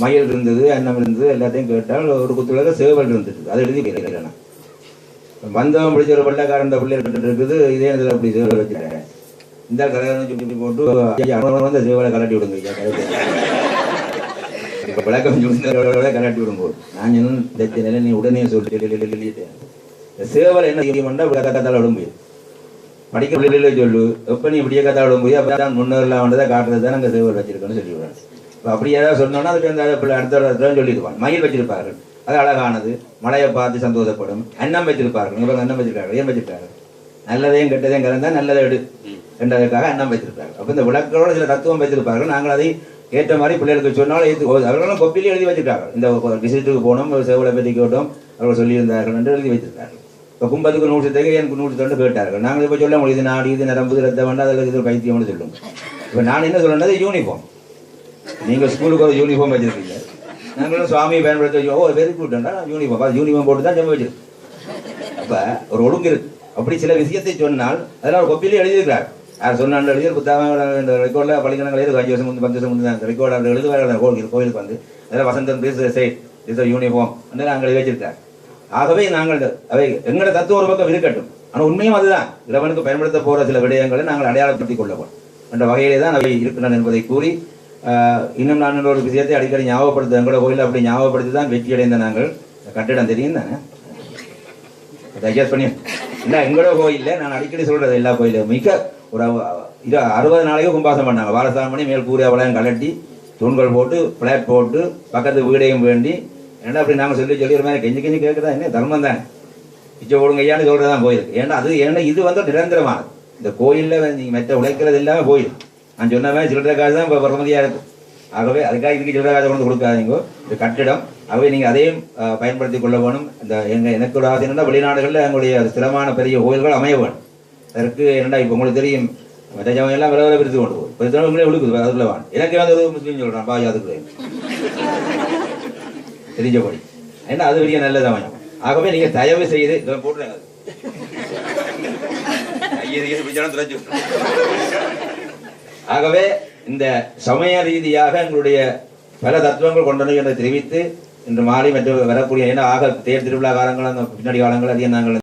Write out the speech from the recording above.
மயில் இருந்தது அன்னம் இருந்தது எல்லாத்தையும் கேட்டால் ஒரு குத்துல சேவல் இருந்தது அதை எழுதி கேட்கிறேன் நான். வந்தவன் பிடிச்ச ஒரு வெள்ளைக்காரன் பிள்ளை இருக்குது இதே இதில் அப்படி சேவல் வச்சுட்டேன் இந்த கல்யாணம் சுற்றி போட்டு ஐயா அவன் வந்து சேவலை கலட்டி விடுங்க ஐயா கலட்டி விடும் விளக்கம் சொல்லுங்க கலட்டி விடுங்க. நான் இன்னும் இந்த நிலை நீ உடனே சொல்லி. சொல்லிட்டேன் இந்த சேவல் என்ன செய்யணும்னா விளக்கத்தால் விடும்போது படிக்க பிள்ளைகள சொல்லு எப்போ நீ இப்படியே கதை விடும்போது அப்போ தான் முன்னேறலாம் வந்ததை காட்டுறது தான் நாங்கள் சேவல் வச்சிருக்கோன்னு சொல்லி விடுறேன் அப்படி ஏதாவது சொன்னோன்னா அதுக்கு அந்த அடுத்த இடத்துல சொல்லிடுவான் மயில் வச்சிருப்பார்கள். அது அழகானது. மழையை பார்த்து சந்தோஷப்படும். அன்னம் வச்சிருப்பார்கள். இவங்க அன்னம் வச்சிருக்காரு ஏன் வச்சிருக்காங்க நல்லதையும் கெட்டதையும் கலந்தா நல்லதை எடு என்றதுக்காக அன்னம் வச்சிருப்பார்கள். அப்போ இந்த விளக்கோட சில தத்துவம் வச்சிருப்பார்கள் நாங்கள் அதை ஏற்ற மாதிரி பிள்ளைகளுக்கு சொன்னாலும் ஏற்று அவர்களும் கொப்பிலே எழுதி வச்சிருக்காங்க இந்த விசிட்டுக்கு போனோம் சேவலை பற்றி கேட்டோம். அவர்கள் சொல்லியிருந்தார்கள் என்று எழுதி வைத்திருக்கார்கள் இப்போ கும்பத்துக்கு நூற்றி தேவை எனக்கு நூற்றி தொண்டு கேட்டார்கள். நாங்கள் இப்போ சொல்ல முடியுது. நாடு இது நரம்பு ரத்த வேண்டாம் அதில் இது பைத்தியம்னு சொல்லுங்க இப்போ நான் என்ன சொல்லணும்னா யூனிஃபார்ம் நீங்கள் ஸ்கூலுக்கு ஒரு யூனிஃபார்ம் வச்சிருக்கீங்க. நாங்களும் சுவாமியை பயன்படுத்த ஓ வெரி குட்டா யூனிஃபார்ம் அது யூனிஃபார்ம் போட்டு தான் ஜம்மு வச்சிருக்கு அப்போ ஒரு ஒழுங்கு இருக்கு. அப்படி சில விஷயத்தை சொன்னால் அதெல்லாம் ஒரு கொப்பிலே எழுதியிருக்கிறார். யார் சொன்னாலும் எழுதிய புத்தகம் இந்த ரெக்கார்டில் பள்ளிக்கணக்கில் இருக்கு அஞ்சு வருஷம் முந்தைய பத்து வருஷம் முந்தைய அந்த ரெக்கார்டு அவர் எழுதுவார்கள் கோயில் கோயிலுக்கு வந்து. அதில் வசந்தன் பேச சைட் இஸ் யூனிஃபார்ம் வந்து நாங்கள் வச்சிருக்கார் ஆகவே நாங்கள் அவை எங்களோட தத்துவ ஒரு பக்கம் இருக்கட்டும். ஆனால் உண்மையும் அதுதான். இறைவனுக்கு பயன்படுத்த போகிற சில விடயங்களை நாங்கள் அடையாளப்படுத்திக் கொள்ளவோம். என்ற வகையிலே தான் அவை இருக்கின்றன என்பதை கூறி இன்னும் நான் ஒரு விஷயத்தை அடிக்கடி ஞாபகப்படுத்த எங்களோட கோயிலில் அப்படி ஞாபகப்படுத்தி தான் வெற்றி அடைந்த நாங்கள் கட்டிடம் தெரியும் தானே? டைஜஸ்ட் பண்ணி இல்லை எங்களோட கோயிலில் நான் அடிக்கடி சொல்கிறது எல்லா கோயிலும் மிக ஒரு இது அறுபது நாளைக்கு கும்பாசம் பண்ணாங்க. வாரசாமி பண்ணி மேல் கூறிய வளையம் கலட்டி தூண்கள் போட்டு பிளாட் போட்டு பக்கத்து வீடையும் வேண்டி. ஏன்னா அப்படி நாங்கள் சொல்லி சொல்லி ஒரு மாதிரி கெஞ்சி கெஞ்சி கேட்குறதா என்ன தர்மம் தானே? பிச்சை போடுங்க ஐயான்னு சொல்கிறது தான் கோயில் ஏன்னா அது ஏன்னா இது வந்து நிரந்தரமானது. இந்த கோயிலில் நீங்கள் மெத்த உழைக்கிறது இல்லாமல் போயிடும் நான் சொன்ன மாதிரி சில்லறை காசு தான் இப்போ பிரமதியாக இருக்கும் ஆகவே அதுக்காக இதுக்கு சில்லறை காசை கொண்டு கொடுக்காதீங்க. இது கட்டிடம். ஆகவே நீங்கள் அதையும் பயன்படுத்தி கொள்ள வேணும். இந்த எங்கள் எனக்கு ஒரு ஆசை வெளிநாடுகளில் எங்களுடைய ஸ்திரமான பெரிய கோயில்கள் அமைய வேணும். அதற்கு என்னடா இப்போ உங்களுக்கு தெரியும்? மற்ற எல்லாம் வில வில பிரித்து கொண்டு போகும் பிரித்து உங்களே விழுக்குது அதுக்குள்ள வாங்க எனக்கு வந்து ஒரு முஸ்லீம் சொல்கிறான் பாஜா அதுக்குள்ளே தெரிஞ்சபடி. ஏன்னா அது பெரிய நல்லது சமயம். ஆகவே நீங்க தயவு செய்து இதை போட்டுருங்க அது. ஐயர் பிடிச்சாலும் ஆகவே இந்த சமய ரீதியாக எங்களுடைய பல தத்துவங்கள் கொண்டன என்று தெரிவித்து இன்று மாலை மற்றும் வரக்கூடிய ஏன்னா ஆக தேர் திருவிழா காலங்கள் அந்த பின்னாடி காலங்கள் அதிகம் நாங்கள்